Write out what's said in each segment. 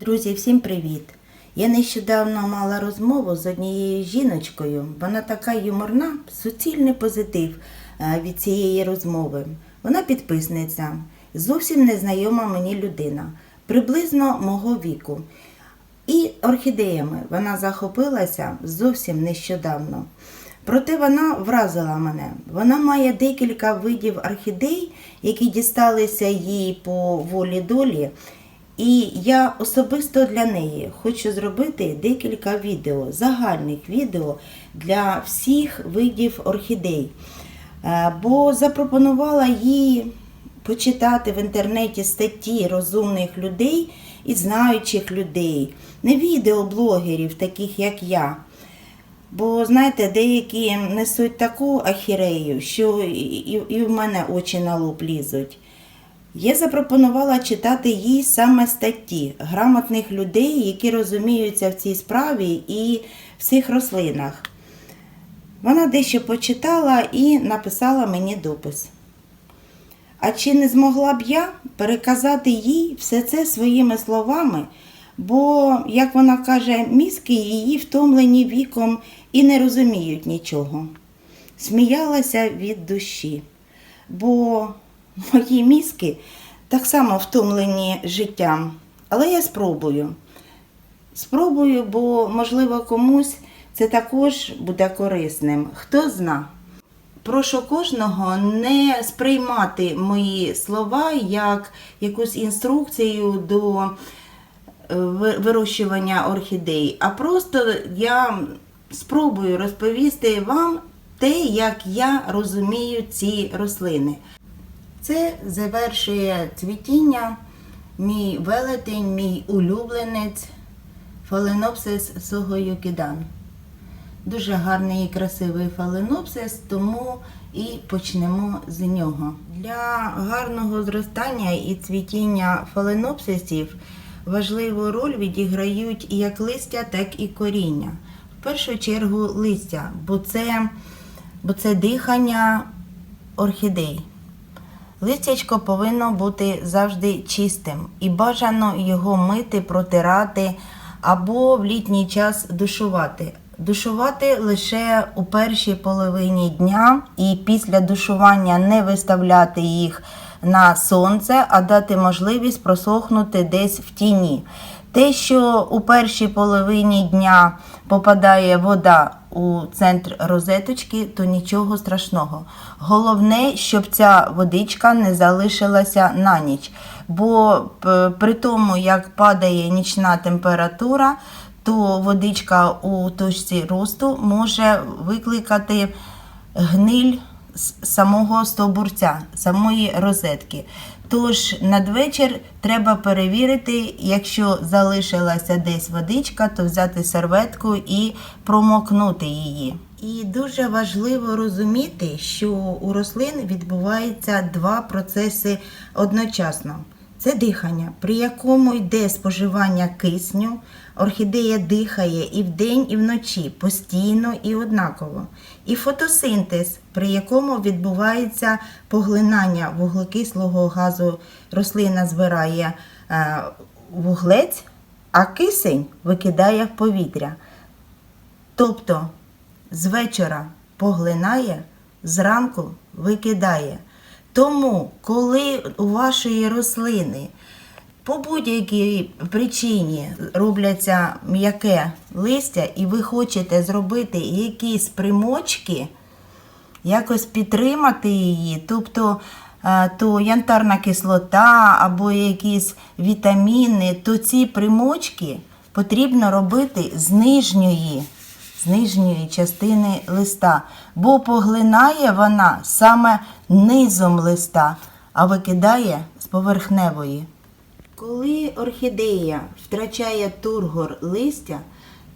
Друзі, всім привіт! Я нещодавно мала розмову з однією жіночкою. Вона така юморна, суцільний позитив е, від цієї розмови. Вона підписниця, зовсім незнайома мені людина, приблизно мого віку. І орхідеями вона захопилася зовсім нещодавно. Проте вона вразила мене. Вона має декілька видів орхідей, які дісталися їй по волі долі. І я особисто для неї хочу зробити декілька відео, загальних відео для всіх видів орхідей. Е, Бо запропонувала їй почитати в інтернеті статті розумних людей і знаючих людей, не відеоблогерів, таких як я. Бо, знаєте, деякі несуть таку ахірею, що і, і, і в мене очі на лоб лізуть. Я запропонувала читати їй саме статті грамотних людей, які розуміються в цій справі і в цих рослинах. Вона дещо почитала і написала мені допис. А чи не змогла б я переказати їй все це своїми словами? Бо, як вона каже, мізки її втомлені віком і не розуміють нічого. Сміялася від душі, бо мої мізки так само втомлені життям. Але я спробую. Спробую, бо, можливо, комусь це також буде корисним. Хто зна. Прошу кожного не сприймати мої слова як якусь інструкцію до е, вирощування орхідей, а просто я спробую розповісти вам те, як я розумію ці рослини. Це завершує цвітіння мій велетень, мій улюбленець Фаленопсис Согоюкідан. Дуже гарний і красивий фаленопсис, тому і почнемо з нього. Для гарного зростання і цвітіння фаленопсисів важливу роль відіграють як листя, так і коріння. В першу чергу листя, бо це, бо це дихання орхідей. Листячко повинно бути завжди чистим і бажано його мити, протирати або в літній час душувати. Душувати лише у першій половині дня і після душування не виставляти їх на сонце, а дати можливість просохнути десь в тіні. Те, що у першій половині дня попадає вода у центр розеточки, то нічого страшного. Головне, щоб ця водичка не залишилася на ніч. Бо при тому, як падає нічна температура, то водичка у точці росту може викликати гниль самого стовбурця, самої розетки. Тож надвечір треба перевірити, якщо залишилася десь водичка, то взяти серветку і промокнути її. І дуже важливо розуміти, що у рослин відбуваються два процеси одночасно. Це дихання, при якому йде споживання кисню. Орхідея дихає і вдень, і вночі, постійно і однаково. І фотосинтез, при якому відбувається поглинання вуглекислого газу. Рослина збирає е, вуглець, а кисень викидає в повітря. Тобто з вечора поглинає, зранку викидає. Тому, коли у вашої рослини по будь-якій причині робляться м'яке листя, і ви хочете зробити якісь примочки, якось підтримати її, тобто е, то янтарна кислота або якісь вітаміни, то ці примочки потрібно робити з нижньої, з нижньої частини листа, бо поглинає вона саме низом листа, а викидає з поверхневої. Коли орхідея втрачає тургор листя,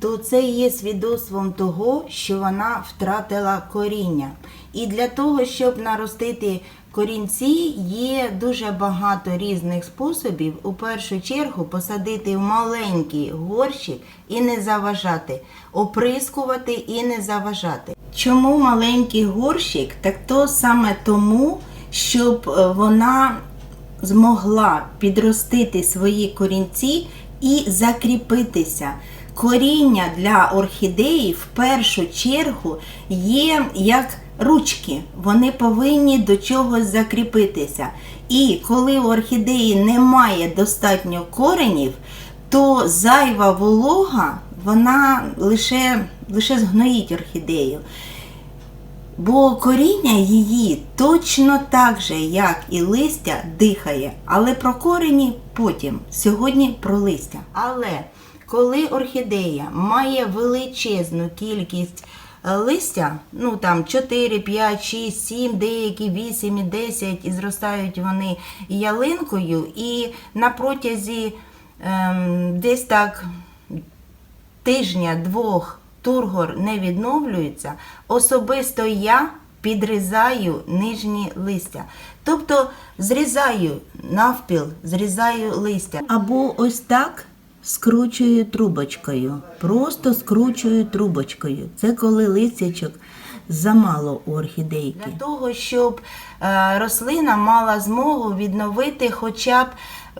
то це є свідоцтвом того, що вона втратила коріння. І для того, щоб наростити корінці, є дуже багато різних способів. У першу чергу посадити в маленький горщик і не заважати, оприскувати і не заважати. Чому маленький горщик? Так то саме тому, щоб е, вона змогла підростити свої корінці і закріпитися. Коріння для орхідеї в першу чергу є як ручки. Вони повинні до чогось закріпитися. І коли у орхідеї немає достатньо коренів, то зайва волога вона лише, лише згноїть орхідею. Бо коріння її точно так же, як і листя, дихає. Але про корені потім. Сьогодні про листя. Але коли орхідея має величезну кількість е, листя, ну там 4, 5, 6, 7, деякі 8 і 10, і зростають вони ялинкою, і на протязі ем, десь так тижня-двох тургор не відновлюється, особисто я підрізаю нижні листя. Тобто зрізаю навпіл, зрізаю листя. Або ось так скручую трубочкою. Просто скручую трубочкою. Це коли листячок замало у орхідейки. Для того, щоб е, рослина мала змогу відновити хоча б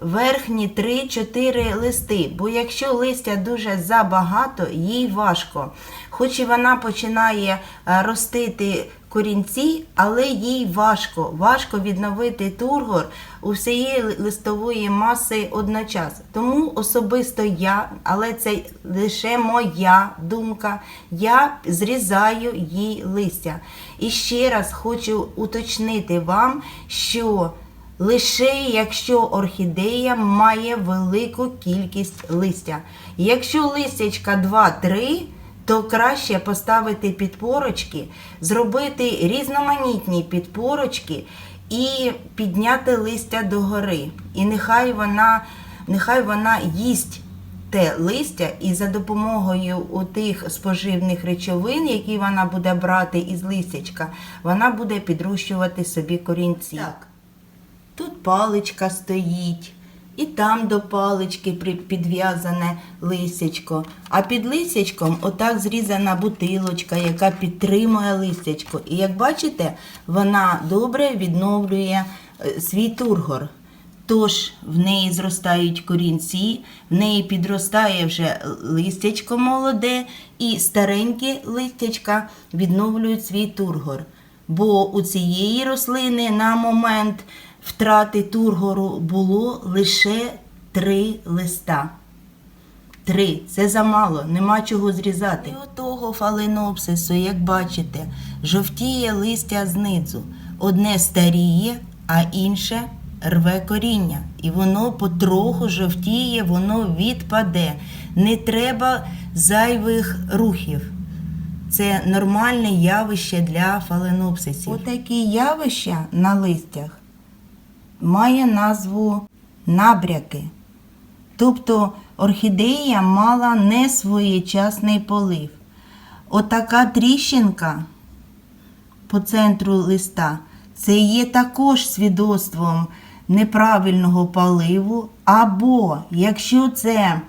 верхні 3-4 листи. Бо якщо листя дуже забагато, їй важко. Хоч і вона починає е, ростити корінці, але їй важко. Важко відновити тургор у всієї листової маси одночасно. Тому особисто я, але це лише моя думка, я зрізаю їй листя. І ще раз хочу уточнити вам, що лише якщо орхідея має велику кількість листя. Якщо листячка 2-3, то краще поставити підпорочки, зробити різноманітні підпорочки і підняти листя догори. І нехай вона, нехай вона їсть те листя, і за допомогою у тих споживних речовин, які вона буде брати із листячка, вона буде підрощувати собі корінці. Так. Тут паличка стоїть, і там до палички підв'язане листячко. А під листячком отак зрізана бутилочка, яка підтримує листячко. І як бачите, вона добре відновлює е, свій тургор. Тож в неї зростають корінці, в неї підростає вже листячко молоде, і старенькі листячка відновлюють свій тургор. Бо у цієї рослини на момент втрати тургору було лише три листа. Три. Це замало, нема чого зрізати. І у того фаленопсису, як бачите, жовтіє листя знизу. Одне старіє, а інше рве коріння. І воно потроху жовтіє, воно відпаде. Не треба зайвих рухів. Це нормальне явище для фаленопсисів. Отакі явища на листях має назву набряки. Тобто орхідея мала несвоєчасний полив. Отака тріщинка по центру листа це є також свідоцтвом неправильного поливу, або якщо це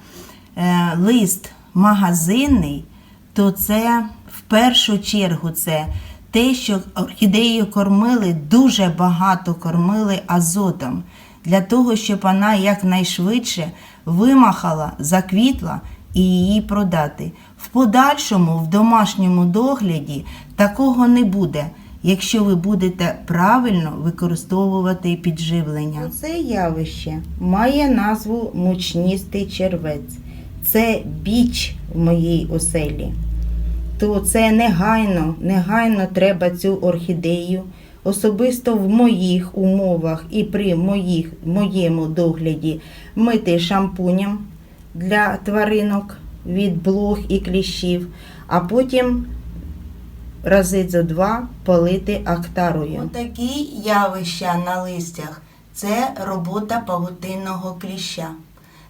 е, лист магазинний, то це в першу чергу це те, що орхідею кормили, дуже багато кормили азотом, для того, щоб вона якнайшвидше вимахала, заквітла і її продати. В подальшому, в домашньому догляді, такого не буде, якщо ви будете правильно використовувати підживлення. Це явище має назву мучністий червець. Це біч в моїй оселі то це негайно, негайно треба цю орхідею. Особисто в моїх умовах і при моїх, моєму догляді мити шампунем для тваринок від блох і кліщів, а потім рази за два полити актарою. Отакі явища на листях це робота павутинного кліща.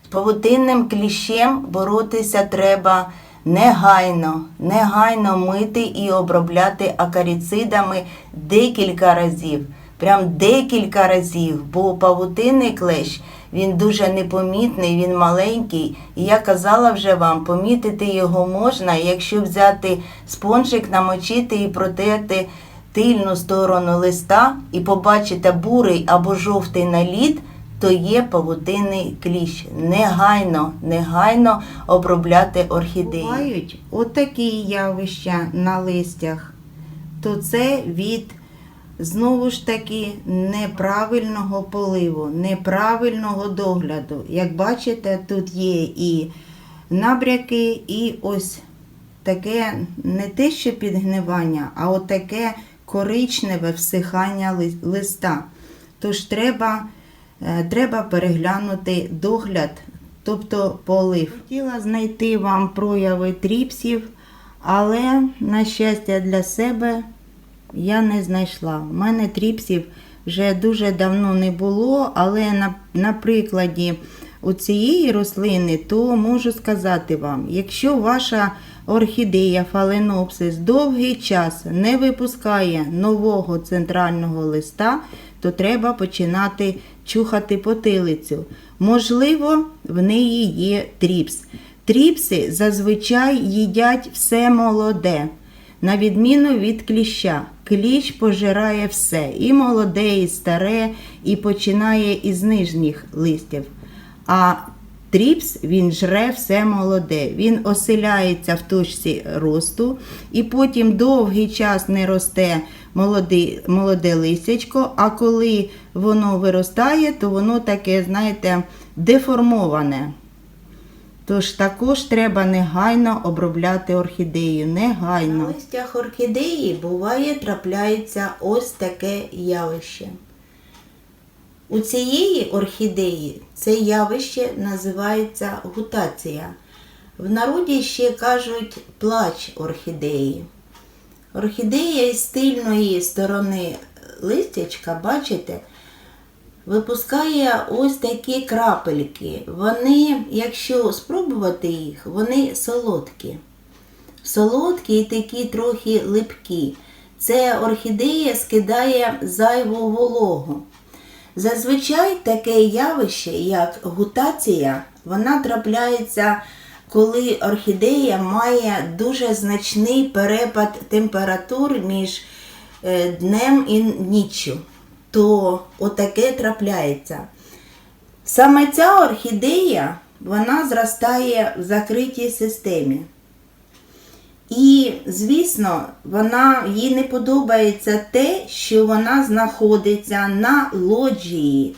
З павутинним кліщем боротися треба негайно, негайно мити і обробляти акаріцидами декілька разів. Прям декілька разів, бо павутинний клещ він дуже непомітний, він маленький. І я казала вже вам, помітити його можна, якщо взяти спонжик, намочити і протерти тильну сторону листа і побачите бурий або жовтий наліт, то є павутинний кліщ. Негайно, негайно обробляти орхідеї. Бувають отакі явища на листях, то це від знову ж таки неправильного поливу, неправильного догляду. Як бачите, тут є і набряки, і ось таке не те, що підгнивання, а отаке коричневе всихання листа. Тож треба, треба переглянути догляд, тобто полив. Хотіла знайти вам прояви тріпсів, але, на щастя, для себе я не знайшла. У мене тріпсів вже дуже давно не було, але на, на прикладі у цієї рослини, то можу сказати вам, якщо ваша орхідея фаленопсис довгий час не випускає нового центрального листа, то треба починати чухати потилицю. Можливо, в неї є тріпс. Тріпси зазвичай їдять все молоде. На відміну від кліща, кліщ пожирає все, і молоде, і старе, і починає із нижніх листів. А тріпс він жре все молоде. Він оселяється в точці росту, і потім довгий час не росте молоде, молоде листячко, а коли воно виростає, то воно таке, знаєте, деформоване. Тож також треба негайно обробляти орхідею. Негайно. На листях орхідеї буває трапляється ось таке явище. У цієї орхідеї це явище називається гутація. В народі ще кажуть плач орхідеї. Орхідея із тильної сторони листячка, бачите, випускає ось такі крапельки. Вони, якщо спробувати їх, вони солодкі. Солодкі і такі трохи липкі. Це орхідея скидає зайву вологу. Зазвичай таке явище, як гутація, вона трапляється, коли орхідея має дуже значний перепад температур між е, днем і ніччю. То отаке трапляється. Саме ця орхідея вона зростає в закритій системі. І, звісно, вона, їй не подобається те, що вона знаходиться на лоджії.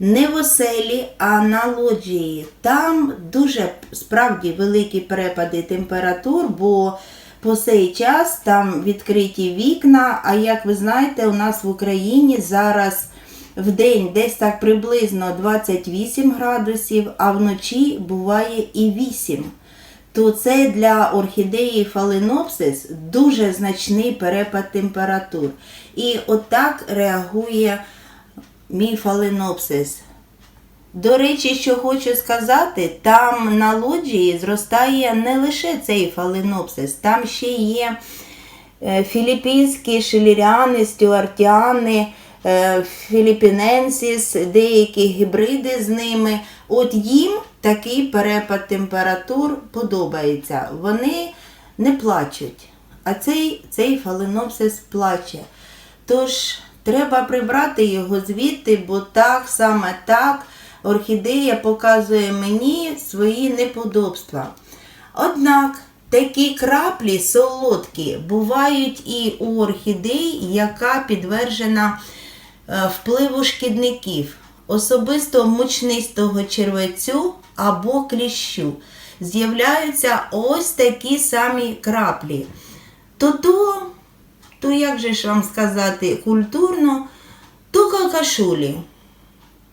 Не в оселі, а на лоджії. Там дуже справді великі перепади температур, бо по цей час там відкриті вікна. А як ви знаєте, у нас в Україні зараз в день десь так приблизно 28 градусів, а вночі буває і 8 то це для орхідеї фаленопсис дуже значний перепад температур. І отак реагує мій фаленопсис. До речі, що хочу сказати, там на лоджії зростає не лише цей фаленопсис, там ще є е, філіппінські шеліріани, стюартіани, е, філіпіненсіс, деякі гібриди з ними. От їм такий перепад температур подобається. Вони не плачуть, а цей, цей фаленопсис плаче. Тож треба прибрати його звідти, бо так саме так орхідея показує мені свої неподобства. Однак такі краплі солодкі бувають і у орхідей, яка підтверджена е, впливу шкідників, особисто мучнистого червецю або кліщу. З'являються ось такі самі краплі. То то, як же ж вам сказати, культурно, то какашулі.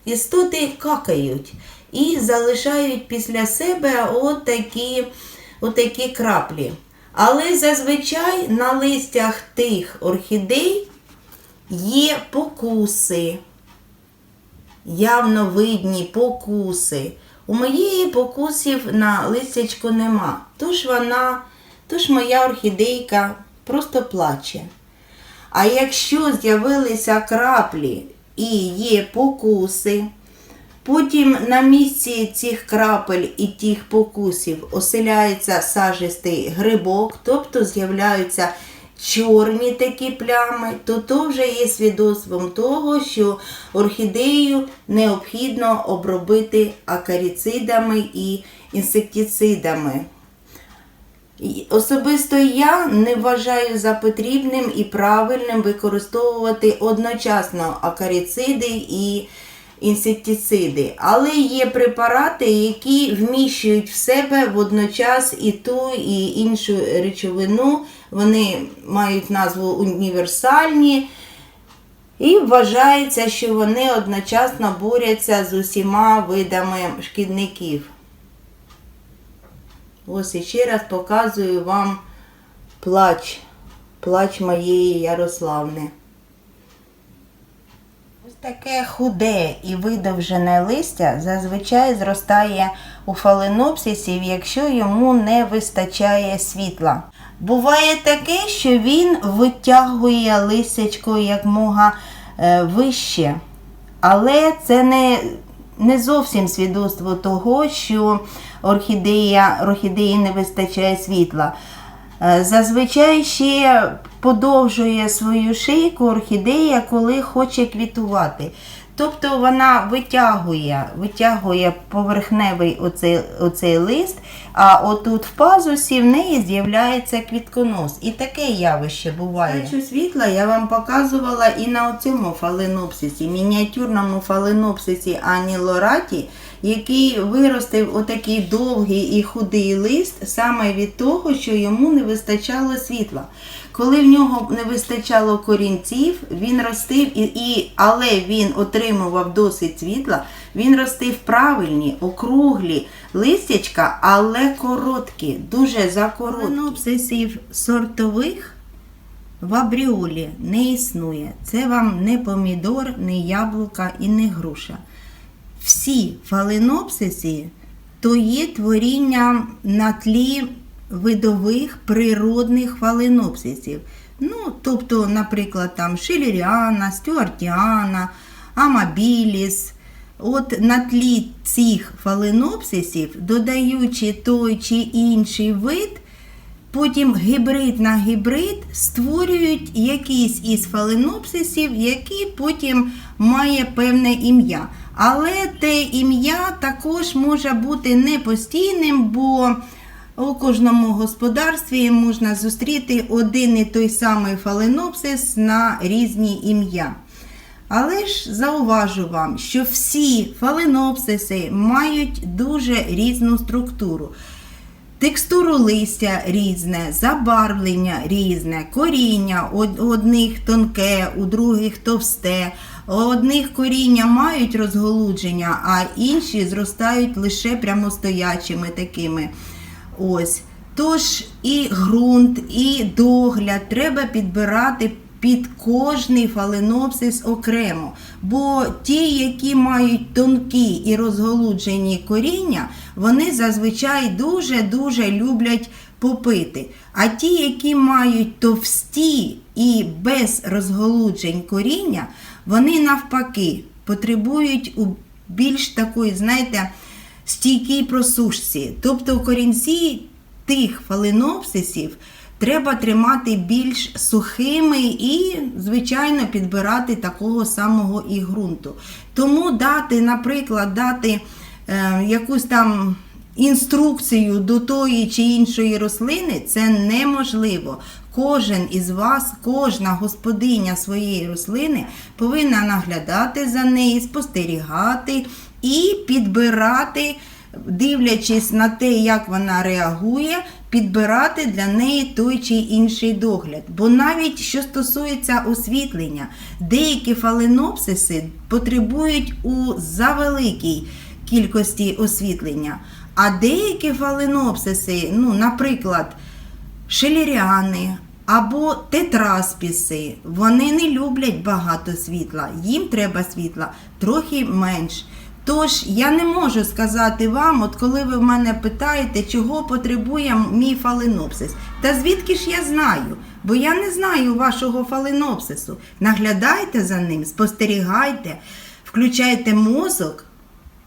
Істоти какають і залишають після себе отакі, отакі краплі. Але зазвичай на листях тих орхідей є покуси, явно видні покуси. У моєї покусів на листячку нема. Тож вона, тож моя орхідейка просто плаче. А якщо з'явилися краплі і є покуси, потім на місці цих крапель і тих покусів оселяється сажистий грибок, тобто з'являються чорні такі плями, то то вже є свідоцтвом того, що орхідею необхідно обробити акаріцидами і інсектицидами. Особисто я не вважаю за потрібним і правильним використовувати одночасно акаріциди і інсектициди. Але є препарати, які вміщують в себе водночас і ту, і іншу речовину. Вони мають назву універсальні. І вважається, що вони одночасно борються з усіма видами шкідників. Ось іще раз показую вам плач, плач моєї Ярославни. Ось таке худе і видовжене листя зазвичай зростає у фаленопсисів, якщо йому не вистачає світла. Буває таке, що він витягує листячко якмога е, вище, але це не, не зовсім свідоцтво того, що орхідея, орхідеї не вистачає світла. Е, Зазвичай ще подовжує свою шийку орхідея, коли хоче квітувати. Тобто вона витягує, витягує поверхневий оцей, оцей лист, а отут в пазусі в неї з'являється квітконос. І таке явище буває. Дачу світла я вам показувала і на цьому фаленопсисі, мініатюрному фаленопсисі Ані Лораті, який виростив отакий довгий і худий лист саме від того, що йому не вистачало світла. Коли в нього не вистачало корінців, він ростив, і, і, але він отримував досить світла, він ростив правильні, округлі листячка, але короткі, дуже закороткі. Фаленопсисів сортових в абріолі не існує. Це вам не помідор, не яблука і не груша. Всі фаленопсиси то є творіння на тлі видових природних фаленопсисів. Ну, тобто, наприклад, там Шилеріана, Стюартіана, Амабіліс. От на тлі цих фаленопсисів, додаючи той чи інший вид, потім гібрид на гібрид створюють якийсь із фаленопсисів, який потім має певне ім'я. Але те ім'я також може бути не постійним, бо у кожному господарстві можна зустріти один і той самий фаленопсис на різні ім'я. Але ж зауважу вам, що всі фаленопсиси мають дуже різну структуру. Текстуру листя різне, забарвлення різне, коріння у одних тонке, у других товсте. У одних коріння мають розголудження, а інші зростають лише прямостоячими такими. Ось. Тож і ґрунт, і догляд треба підбирати під кожний фаленопсис окремо. Бо ті, які мають тонкі і розголуджені коріння, вони зазвичай дуже-дуже люблять попити. А ті, які мають товсті і без розголуджень коріння, вони навпаки потребують у більш такої, знаєте, стійкій просушці. Тобто корінці тих фаленопсисів треба тримати більш сухими і, звичайно, підбирати такого самого і ґрунту. Тому дати, наприклад, дати е, якусь там. Інструкцію до тої чи іншої рослини це неможливо. Кожен із вас, кожна господиня своєї рослини повинна наглядати за нею, спостерігати і підбирати, дивлячись на те, як вона реагує, підбирати для неї той чи інший догляд. Бо навіть що стосується освітлення, деякі фаленопсиси потребують у завеликій кількості освітлення. А деякі фаленопсиси, ну, наприклад, шелеріани або тетраспіси, вони не люблять багато світла, їм треба світла трохи менш. Тож я не можу сказати вам, от коли ви в мене питаєте, чого потребує мій фаленопсис. Та звідки ж я знаю? Бо я не знаю вашого фаленопсису. Наглядайте за ним, спостерігайте, включайте мозок.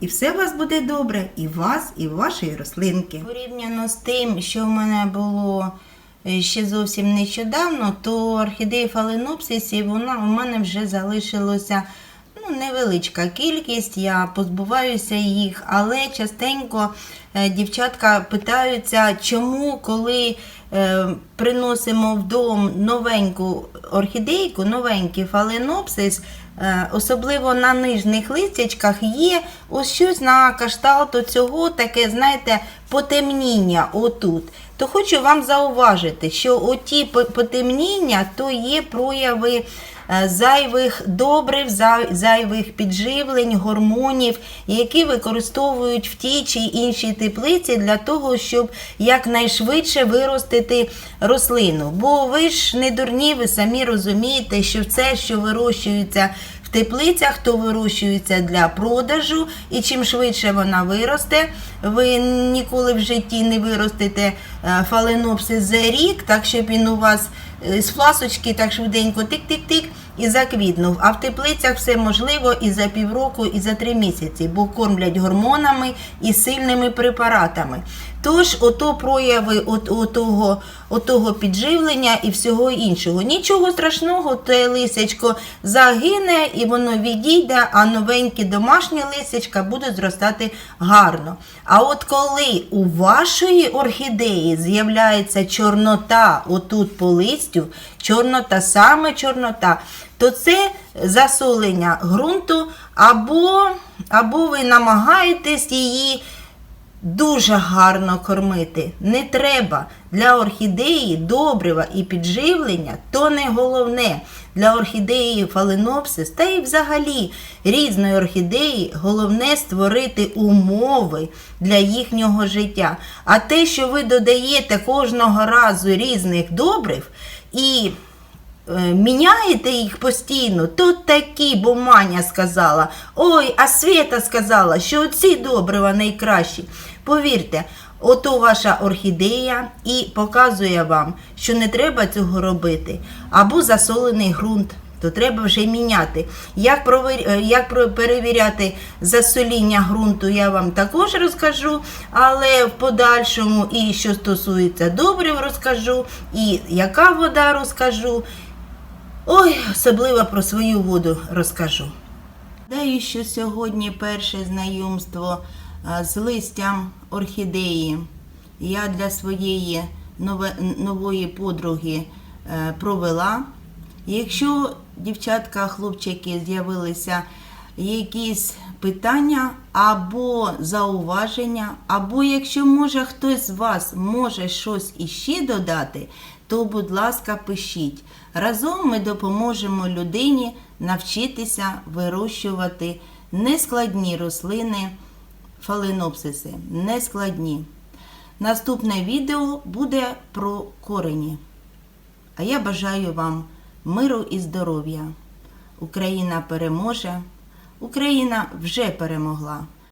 І все у вас буде добре, і вас, і вашої рослинки. Порівняно з тим, що в мене було е, ще зовсім нещодавно, то орхідеї фаленопсисів вона у мене вже залишилося невеличка кількість. Я позбуваюся їх, але частенько е, дівчатка питаються, чому, коли е, приносимо в дом новеньку орхідейку, новенький фаленопсис, е, особливо на нижніх листячках є ось щось на кшталт цього таке, знаєте, потемніння отут. То хочу вам зауважити, що оті потемніння то є прояви зайвих добрив, зайвих підживлень, гормонів, які використовують в тій чи іншій теплиці для того, щоб якнайшвидше виростити рослину. Бо ви ж не дурні, ви самі розумієте, що це, що вирощується в теплицях, то вирощується для продажу, і чим швидше вона виросте, ви ніколи в житті не виростете е, фаленопсис за рік, так щоб він у вас е, з фласочки так швиденько тик-тик-тик і заквітнув. А в теплицях все можливо і за півроку, і за три місяці, бо кормлять гормонами і сильними препаратами. Тож, ото прояви от, отого, отого підживлення і всього іншого. Нічого страшного, те лисячко загине і воно відійде, а новенькі домашні лисячка будуть зростати гарно. А от коли у вашої орхідеї з'являється чорнота отут по листю, чорнота, саме чорнота, то це засолення ґрунту, або, або ви намагаєтесь її дуже гарно кормити. Не треба для орхідеї добрива і підживлення то не головне. Для орхідеї фаленопсис та й взагалі різної орхідеї головне створити умови для їхнього життя. А те, що ви додаєте кожного разу різних добрив і міняєте їх постійно, то такі, бо Маня сказала, ой, а Света сказала, що ці добрива найкращі. Повірте, ото ваша орхідея і показує вам, що не треба цього робити. Або засолений ґрунт. То треба вже міняти. Як, провер... е, як перевіряти засоління ґрунту, я вам також розкажу, але в подальшому і що стосується добрив, розкажу, і яка вода розкажу. Ой, особливо про свою воду розкажу. Гадаю, що сьогодні перше знайомство з листям орхідеї я для своєї нової подруги е, провела. Якщо дівчатка, хлопчики з'явилися якісь питання або зауваження, або якщо може хтось з вас може щось іще додати, то, будь ласка, пишіть. Разом ми допоможемо людині навчитися вирощувати нескладні рослини, фаленопсиси, нескладні. Наступне відео буде про корені. А я бажаю вам миру і здоров'я. Україна переможе. Україна вже перемогла.